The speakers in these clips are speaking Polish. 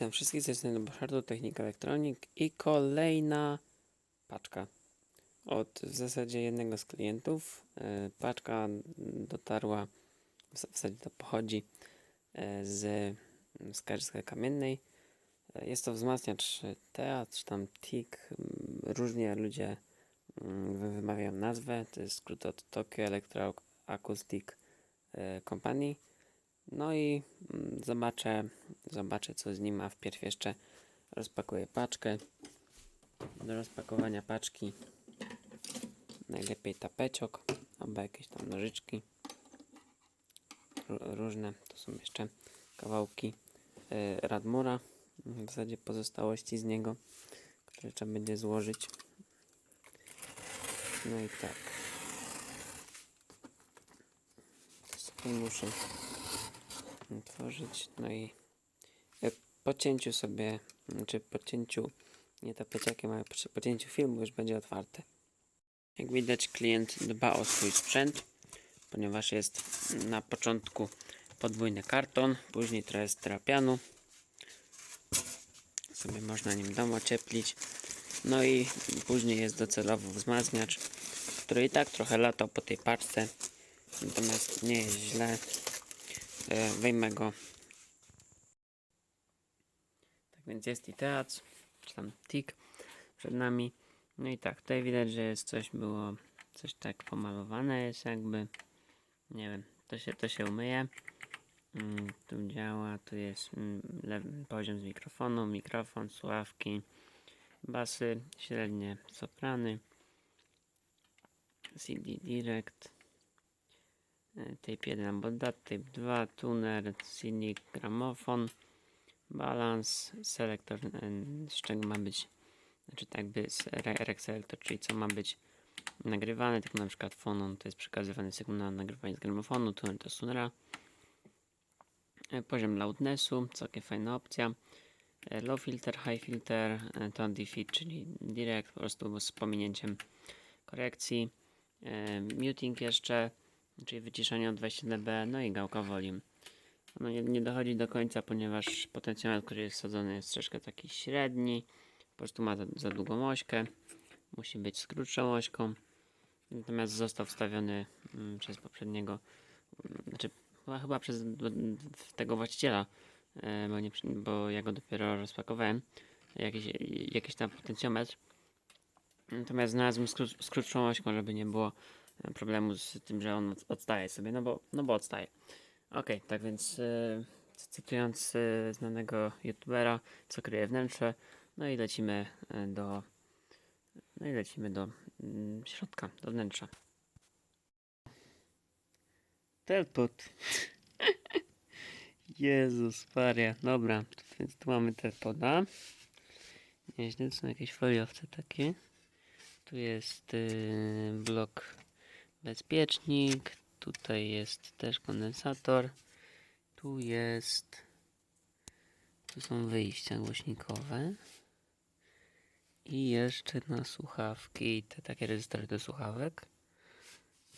Witam wszystkich, z strony Bochardo, Technik Elektronik i kolejna paczka od w zasadzie jednego z klientów. E, Paczka dotarła, w z- zasadzie to pochodzi e, z mm, Skarżyska Kamiennej. E, Jest to wzmacniacz teatr, czy tam TIG, mm, różnie ludzie mm, wy- wymawiają nazwę. To jest skrót od Tokyo Electro Acoustic Company. No i zobaczę, zobaczę co z nim, a wpierw jeszcze rozpakuję paczkę. Do rozpakowania paczki najlepiej tapeciok albo jakieś tam nożyczki Ró- różne. To są jeszcze kawałki y, Radmura, w zasadzie pozostałości z niego, które trzeba będzie złożyć. No i tak. To sobie muszę otworzyć. No i jak po cięciu sobie, czy po cięciu, nie tapeciakiem, ale przy pocięciu filmu już będzie otwarte. Jak widać klient dba o swój sprzęt, ponieważ jest na początku podwójny karton, później trochę strapianu. Sobie można nim dom ocieplić. No i później jest docelowo wzmacniacz, który i tak trochę latał po tej paczce. Natomiast nie jest źle. E, Wyjmę go. Więc jest i teatr, czy tam tik przed nami. No i tak, tutaj widać, że jest coś było, coś tak pomalowane jest jakby. Nie wiem, to się, to się umyje. Mm, tu działa, tu jest mm, lewy poziom z mikrofonu, mikrofon, słuchawki, basy, średnie soprany, CD Direct, tape 1 albo DAT, tape 2, tuner, CD gramofon, balans, selektor, z czego ma być, znaczy tak by rec selector, czyli co ma być nagrywane, tak na przykład fonon to jest przekazywany sygnał na nagrywanie z gramofonu, tuner to z tunera, E, poziom loudnessu, całkiem fajna opcja, E, low filter, high filter, e, to defeat, czyli direct, po prostu z pominięciem korekcji, muting jeszcze, czyli wyciszenie o 20 dB, no i gałka volume. Ono nie, nie dochodzi do końca, ponieważ potencjometr, który jest wsadzony jest troszkę taki średni, po prostu ma za, za długą ośkę, musi być z krótszą ośką, natomiast został wstawiony mm, przez poprzedniego, mm, znaczy chyba, przez tego właściciela, e, bo, nie, bo ja go dopiero rozpakowałem, jakiś, jakiś tam potencjometr, natomiast znalazłem z, z krótszą ośką, żeby nie było e, problemu z tym, że on od- odstaje sobie, no bo, no bo odstaje. Okej, tak więc e, cytując e, znanego youtubera, co kryje wnętrze, no i lecimy e, do no i lecimy do mm, środka, do wnętrza. Telpot. Jezus Maria. Dobra, więc tu mamy telpoda. Nieźle, są jakieś foliowce takie. Tu jest yy, blok bezpiecznik. Tutaj jest też kondensator. Tu jest. Tu są wyjścia głośnikowe. I jeszcze na słuchawki, te takie rezystory do słuchawek.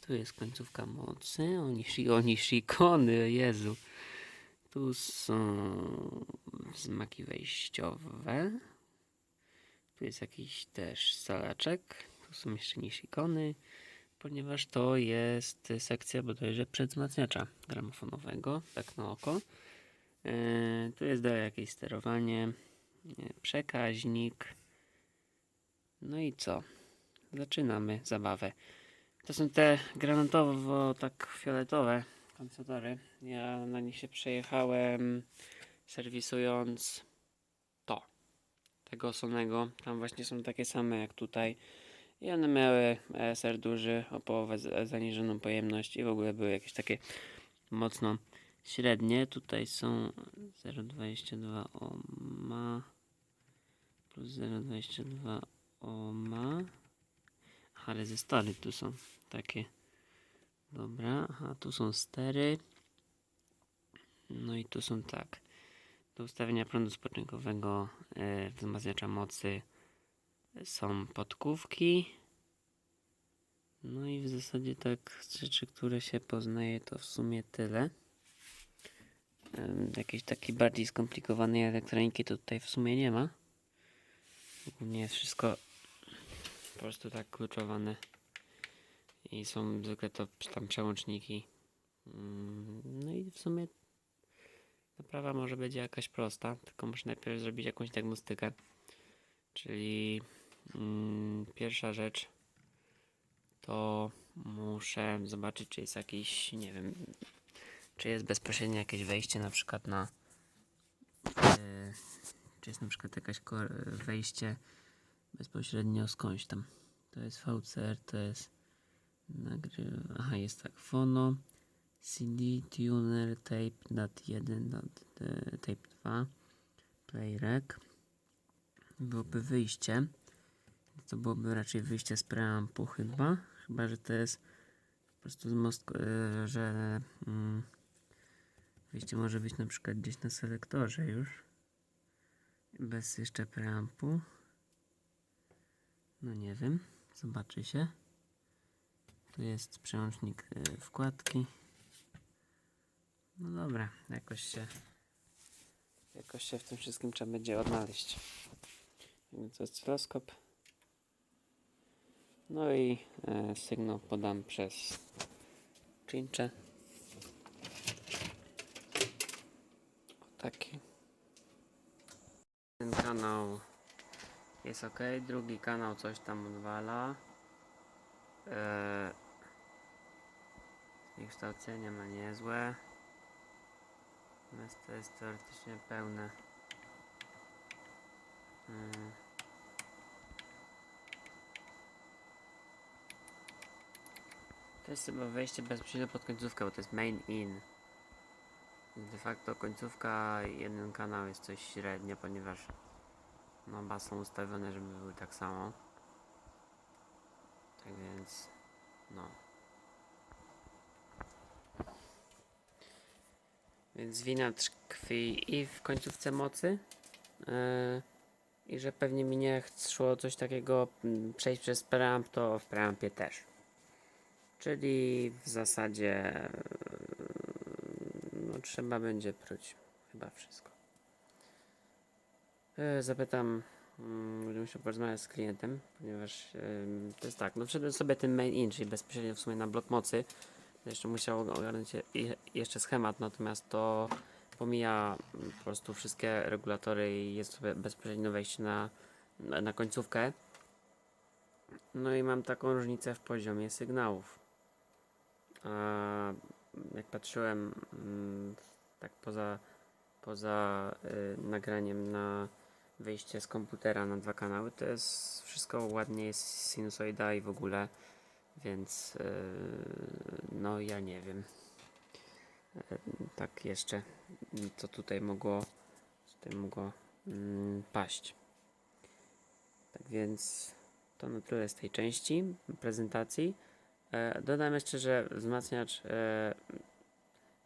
Tu jest końcówka mocy. Oni, oni shikony, Jezu. Tu są znaki wejściowe. Tu jest jakiś też salaczek. Tu są jeszcze nishikony, ponieważ to jest sekcja bodajże przedwzmacniacza gramofonowego, tak na oko. Yy, tu jest dalej jakieś sterowanie, yy, przekaźnik. No i co? Zaczynamy zabawę. To są te granatowo tak fioletowe kondensotory. Ja na nich się przejechałem serwisując to. Tego Sonego. Tam właśnie są takie same jak tutaj. I one miały ESR duży, o połowę z- zaniżoną pojemność i w ogóle były jakieś takie mocno średnie. Tutaj są 0,22 ohma plus 0,22 ohma. Aha, rezystory tu są takie. Dobra, aha, tu są stery. No i tu są tak. Do ustawienia prądu spoczynkowego e, wzmacniacza mocy są podkówki. No i w zasadzie tak rzeczy, które się poznaje, to w sumie tyle. jakiejś takiej bardziej skomplikowanej elektroniki to tutaj w sumie nie ma. Ogólnie jest wszystko po prostu tak kluczowane. I są zwykle to tam przełączniki. Mm, No i w sumie naprawa może będzie jakaś prosta, tylko muszę najpierw zrobić jakąś diagnostykę. Czyli pierwsza rzecz to muszę zobaczyć, czy jest jakiś, nie wiem, czy jest bezpośrednio jakieś wejście na przykład na yy, czy jest na przykład ko- wejście bezpośrednio skądś tam. To jest VCR, to jest nagrywa. Aha, jest tak. Fono, CD, tuner, tape, DAT 1, DAT, e, tape 2, playrec. Byłoby wyjście. To byłoby raczej wyjście z preampu chyba. Chyba, że to jest po prostu z most, e, że mm, wyjście może być na przykład gdzieś na selektorze już. Bez jeszcze preampu. No nie wiem. Zobaczy się. Tu jest przełącznik y, wkładki. No dobra, jakoś się jakoś się w tym wszystkim trzeba będzie odnaleźć. Więc oscyloskop. No i e, sygnał podam przez czyncze. Taki. Ten kanał jest ok, drugi kanał coś tam odwala. Eee, Zniekształcenie ma niezłe. Natomiast to jest teoretycznie pełne. Mm. To jest chyba wejście bezpośrednio pod końcówkę, bo to jest main in. De facto końcówka jeden kanał jest coś średnio, ponieważ no oba są ustawione, żeby były tak samo. Tak więc, no. Więc wina tkwi i w końcówce mocy. Yy, I że pewnie mi nie szło coś takiego mm, przejść przez preamp, to w preampie też. Czyli w zasadzie no, trzeba będzie próć chyba wszystko. Yy, zapytam, mm, będę musiał porozmawiać z klientem, ponieważ to jest tak, no wszedłem sobie ten main in, czyli bezpośrednio w sumie na blok mocy. Jeszcze musiał ogarnąć jeszcze schemat, natomiast to pomija mm, po prostu wszystkie regulatory i jest sobie bezpośrednio wejście na, na końcówkę. No i mam taką różnicę w poziomie sygnałów. A jak patrzyłem mm, tak poza, poza y, nagraniem na wyjście z komputera na dwa kanały, to jest wszystko ładnie jest sinusoida i w ogóle, więc y, no ja nie wiem. Y, Tak jeszcze, co tutaj mogło, tutaj mogło mm, paść. Tak więc to na tyle z tej części prezentacji. E, dodam jeszcze, że wzmacniacz e,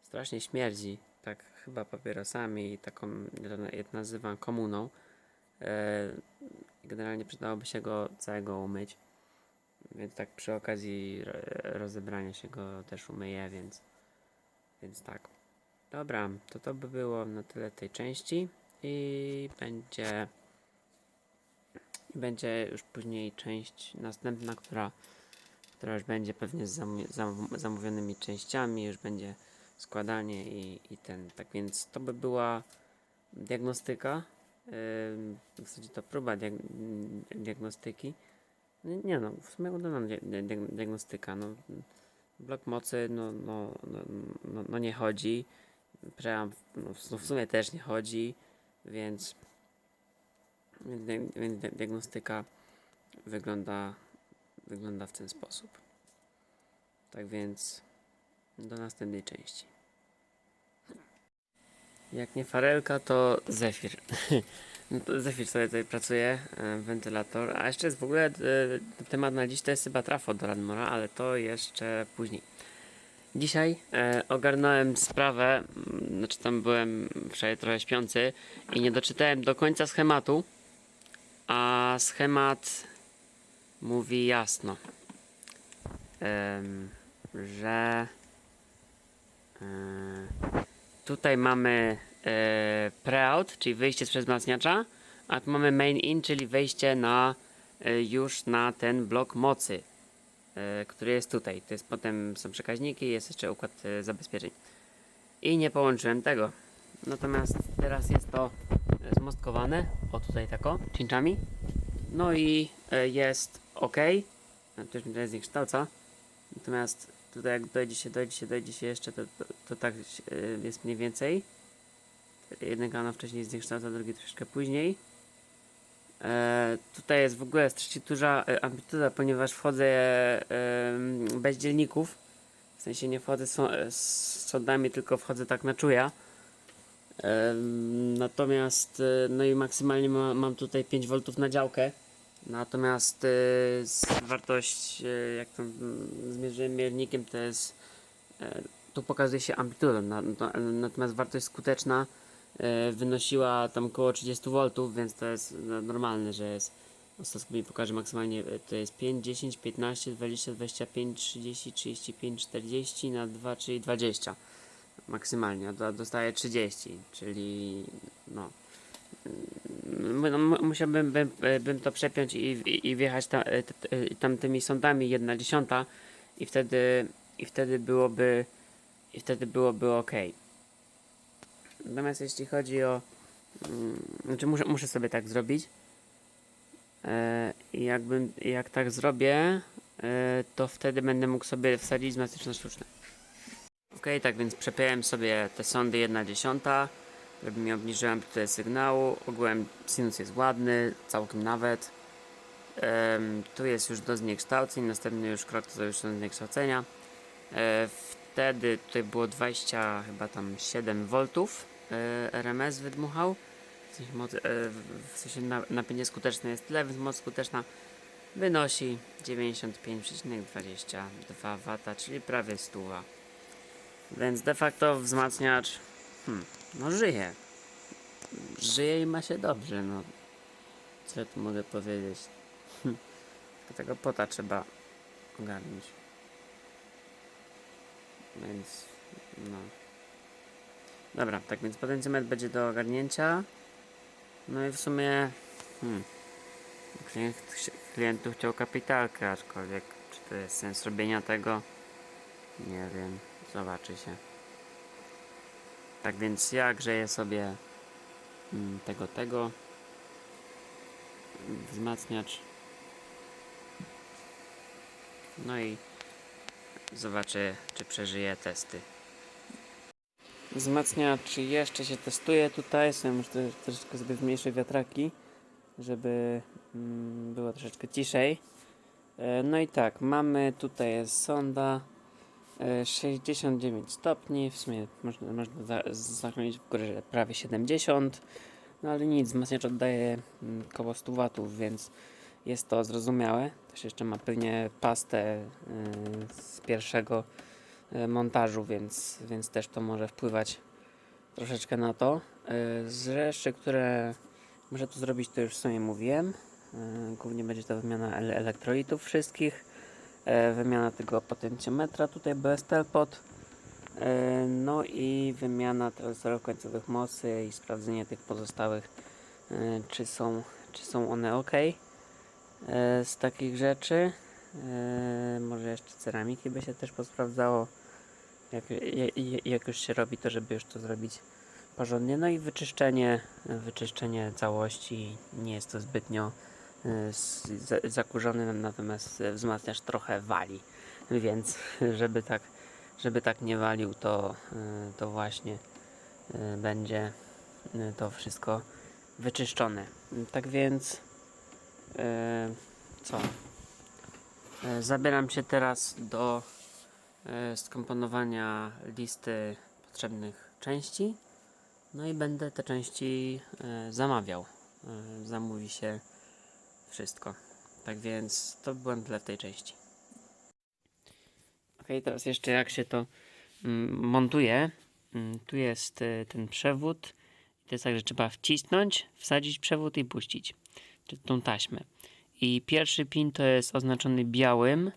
strasznie śmierdzi, tak chyba papierosami i taką, ja nazywam komuną. E, generalnie przydałoby się go całego umyć, więc tak przy okazji ro- rozebrania się go też umyję, więc, więc tak. Dobra, to to by było na tyle tej części i będzie będzie już później część następna, która która już będzie pewnie z zamówionymi częściami, już będzie składanie i, i ten. Tak więc to by była diagnostyka. ym, W zasadzie to próba diag diagnostyki. Nie, no, w sumie udana dia dia diagnostyka. No, blok mocy no, no, no, no, no nie chodzi. Preamp no, w- sumie też nie chodzi, więc, więc, dia- więc dia- diagnostyka wygląda wygląda w ten sposób. Tak więc do następnej części. Jak nie farelka, to zefir. no to zefir sobie tutaj pracuje, e, wentylator. A jeszcze jest w ogóle e, temat na dziś to jest chyba trafo do Radmora, ale to jeszcze później. Dzisiaj e, ogarnąłem sprawę, mm, znaczy tam byłem wczoraj trochę śpiący i nie doczytałem do końca schematu, a schemat mówi jasno, że e, tutaj mamy e, pre-out, czyli wyjście przez wzmacniacza, a tu mamy main in, czyli wejście na e, już na ten blok mocy, który jest tutaj. To jest potem są przekaźniki, jest jeszcze układ zabezpieczeń. I nie połączyłem tego. Natomiast teraz jest to zmostkowane, o tutaj tako, cinczami. No i jest ok. To już mi tutaj zniekształca. Natomiast tutaj jak dojdzie się, dojdzie się, dojdzie się jeszcze, to, to, to tak e, jest mniej więcej. Jeden kanał wcześniej zniekształca, drugi troszkę później. E, tutaj jest w ogóle strasznie duża e, amplituda, ponieważ wchodzę e, bez dzielników. W sensie nie wchodzę z, z tylko wchodzę tak na czuja. Em, Natomiast, e, no i maksymalnie ma, mam tutaj 5 V na działkę. Natomiast z- wartość, e, jak tam mm, zmierzyłem miernikiem, to jest, e, tu pokazuje się na, natomiast wartość skuteczna e, wynosiła tam około 30 V, więc to jest no, normalne, że jest, ostatnio mi pokaże maksymalnie, e, to jest 5, 10, 15, 20, 25, 30, 35, 40 na 2, czyli 20 maksymalnie, a do- dostaję 30, czyli no, musiałbym bym, e, bym to przepiąć i, i, wjechać ta, e, t, t, tam tymi sądami jedna dziesiąta i wtedy i wtedy byłoby i wtedy byłoby ok. Natomiast jeśli chodzi o mm, znaczy muszę, muszę sobie tak zrobić e, i jakbym jak tak zrobię e, to wtedy będę mógł sobie wsadzić wzmacniacz sztuczne. Ok, tak więc przepiąłem sobie te sądy 1 dziesiąta, żeby mi obniżyłem amplitudę sygnału. Ogółem sinus jest ładny, całkiem nawet. Em, tu jest już do zniekształceń, następny już krok to już są zniekształcenia. E, wtedy tutaj było 20 chyba tam 7 V e, RMS wydmuchał. W sensie, moc, e, w- sensie na, napięcie skuteczne jest tyle, więc moc skuteczna wynosi 95,22 W, czyli prawie 100 W. Więc de facto wzmacniacz hmm, no żyje. Żyje i ma się dobrze, no. Co ja tu mogę powiedzieć? Hm. Tego pota trzeba ogarnąć. Więc no. Dobra, tak więc potencjometr będzie do ogarnięcia. No i w sumie hmm, klient, klient tu chciał kapitalkę, aczkolwiek czy to jest sens robienia tego? Nie wiem, zobaczy się. Tak więc ja grzeję sobie mm, tego, tego wzmacniacz. No i zobaczę, czy przeżyję testy. Wzmacniacz jeszcze się testuje tutaj. Muszę też- troszeczkę sobie zmniejszę wiatraki, żeby mm, było troszeczkę ciszej. E, No i tak, mamy tutaj jest sonda. E, 69 stopni, w sumie można, można za, w górę prawie 70, no ale nic, wzmacniacz oddaje mm, koło 100 watów, więc jest to zrozumiałe. Też jeszcze ma pewnie pastę y, z pierwszego y, montażu, więc, więc też to może wpływać troszeczkę na to. Y, z rzeczy, które muszę tu zrobić, to już w sumie mówiłem. Głównie będzie to wymiana ele- elektrolitów wszystkich wymiana tego potencjometra tutaj BSTL pod. E, no i wymiana tranzystorów końcowych mocy i sprawdzenie tych pozostałych e, czy są, czy są one ok. E, z takich rzeczy e, może jeszcze ceramiki by się też posprawdzało. Jak, jak, już się robi to żeby już to zrobić porządnie. No i wyczyszczenie wyczyszczenie całości. Nie jest to zbytnio zakurzony, natomiast wzmacniacz trochę wali, więc żeby tak, żeby tak nie walił, to, y, to właśnie y, będzie y, to wszystko wyczyszczone. Tak więc co? Zabieram się teraz do skomponowania listy potrzebnych części. No i będę te części zamawiał. Zamówi się wszystko. Tak więc to byłem w tej części. Ok, teraz jeszcze jak się to mm, montuje. Mm, Tu jest y, ten przewód. To jest tak, że trzeba wcisnąć, wsadzić przewód i puścić. Tą taśmę. I pierwszy pin to jest oznaczony białym.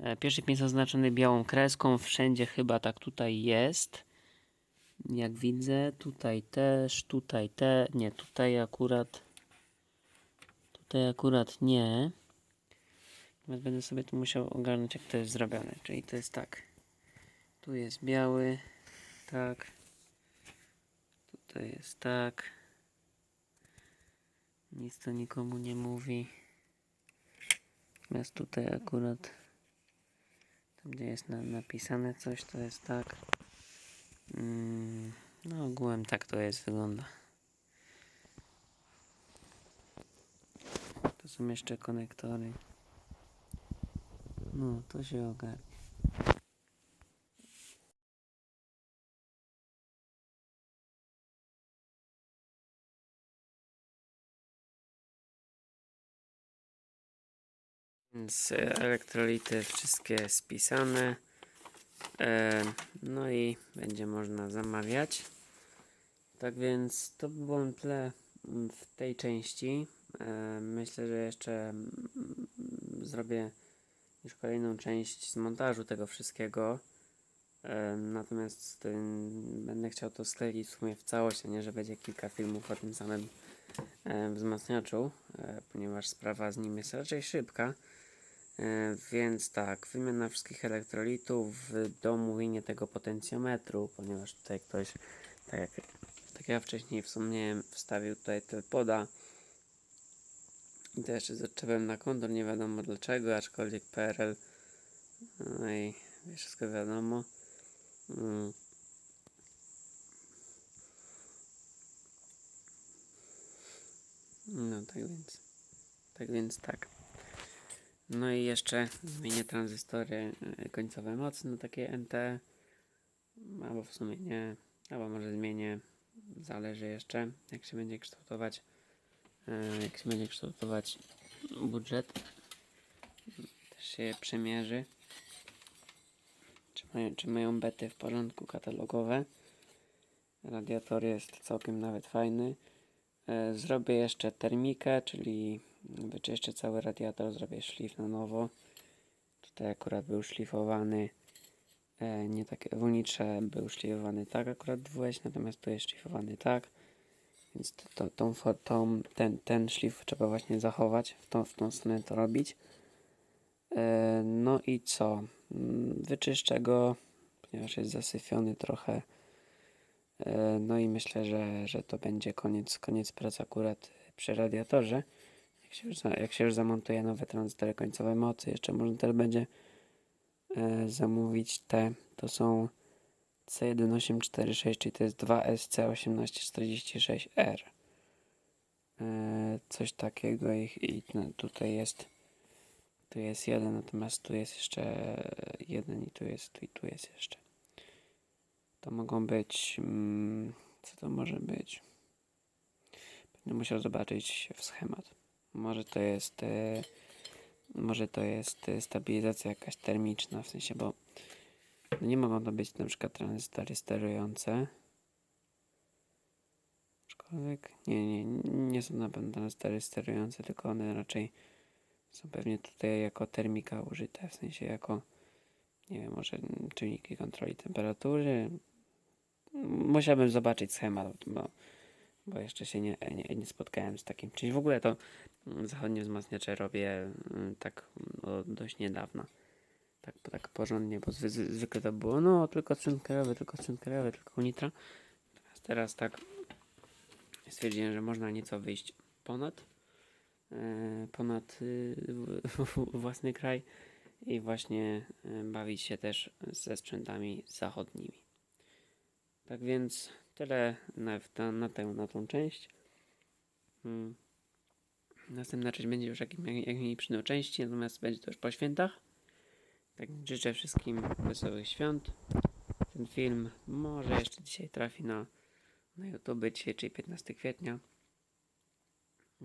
E, Pierwszy pin jest oznaczony białą kreską. Wszędzie chyba tak tutaj jest. jak widzę, tutaj też, tutaj te, nie, tutaj akurat, tutaj akurat nie. Więc będę sobie tu musiał ogarnąć, jak to jest zrobione. Czyli to jest tak. Tu jest biały, tak. Tutaj jest tak. Nic to nikomu nie mówi. Natomiast tutaj akurat, tam gdzie jest na, napisane coś, to jest tak. Mm, no ogółem tak to jest, wygląda. To są jeszcze konektory. No, to się ogarnie. Więc e, elektrolity wszystkie spisane. E, no i będzie można zamawiać. Tak więc to by było tyle w tej części. E, myślę, że jeszcze mm, zrobię już kolejną część z montażu tego wszystkiego. E, natomiast będę chciał to skleić w sumie w całość, a nie że będzie kilka filmów o tym samym e, wzmacniaczu, ponieważ sprawa z nim jest raczej szybka. Więc tak, wymiana wszystkich elektrolitów, domówienie tego potencjometru, ponieważ tutaj ktoś, tak jak, tak jak ja wcześniej wspomniałem, wstawił tutaj poda i to jeszcze zacząłem na kontor, nie wiadomo dlaczego, aczkolwiek PRL, no i wszystko wiadomo. Mm. No tak więc, tak więc tak. No i jeszcze zmienię tranzystory y, końcowe mocy na takie NT. Albo w sumie nie, albo może zmienię. Zależy jeszcze, jak się będzie kształtować, jak się będzie kształtować budżet. Też się przemierzy. Czy mają, czy mają bety w porządku katalogowe. Radiator jest całkiem nawet fajny. E, Zrobię jeszcze termikę, czyli wyczyszczę cały radiator, zrobię szlif na nowo. Tutaj akurat był szlifowany, e, nie tak w był szlifowany tak akurat dwueś, natomiast tu jest szlifowany tak. Więc to, to, tą, tą, ten, ten szlif trzeba właśnie zachować, w tą, w tą stronę to robić. E, No i co? Mm, Wyczyszczę go, ponieważ jest zasyfiony trochę. E, No i myślę, że, że to będzie koniec, koniec pracy akurat przy radiatorze. Jak się, już jak się już zamontuje nowe tranzystory końcowe mocy, jeszcze można też będzie e, zamówić te, to są C1846, czyli to jest 2SC1846R. E, coś takiego i, i no, tutaj jest tu jest jeden, natomiast tu jest jeszcze jeden i tu jest, i tu jest jeszcze. To mogą być. Mm, co to może być? Będę musiał zobaczyć w schemat. Może to jest. E, może to jest stabilizacja jakaś termiczna, w sensie, bo nie mogą to być na przykład tranzystory sterujące. Aczkolwiek nie, nie, nie są na pewno tranzystory sterujące, tylko one raczej są pewnie tutaj jako termika użyte, w sensie jako nie wiem, może czynniki kontroli temperatury. Musiałbym zobaczyć schemat, bo, bo jeszcze się nie, nie, nie spotkałem z takim czymś. W ogóle to mm, zachodnie wzmacniacze robię mm, tak no, dość niedawna. Tak, tak porządnie, bo zwy, zwykle to było no tylko cynkerowy, tylko cynkerowy, tylko nitra. Teraz, teraz tak stwierdziłem, że można nieco wyjść ponad e, ponad y, własny kraj i właśnie y, bawić się też ze sprzętami zachodnimi. Tak więc tyle na, na, na, tę, na tą część. Mm. Następna część będzie już jak, jak przy części, natomiast będzie to już po świętach. Tak życzę wszystkim wesołych świąt. Ten film może jeszcze dzisiaj trafi na, na YouTube, dzisiaj, czyli 15 kwietnia.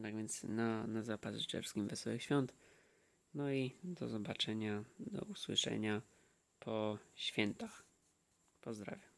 Tak więc na, na zapas życzę wszystkim wesołych świąt. No i do zobaczenia, do usłyszenia po świętach. Pozdrawiam.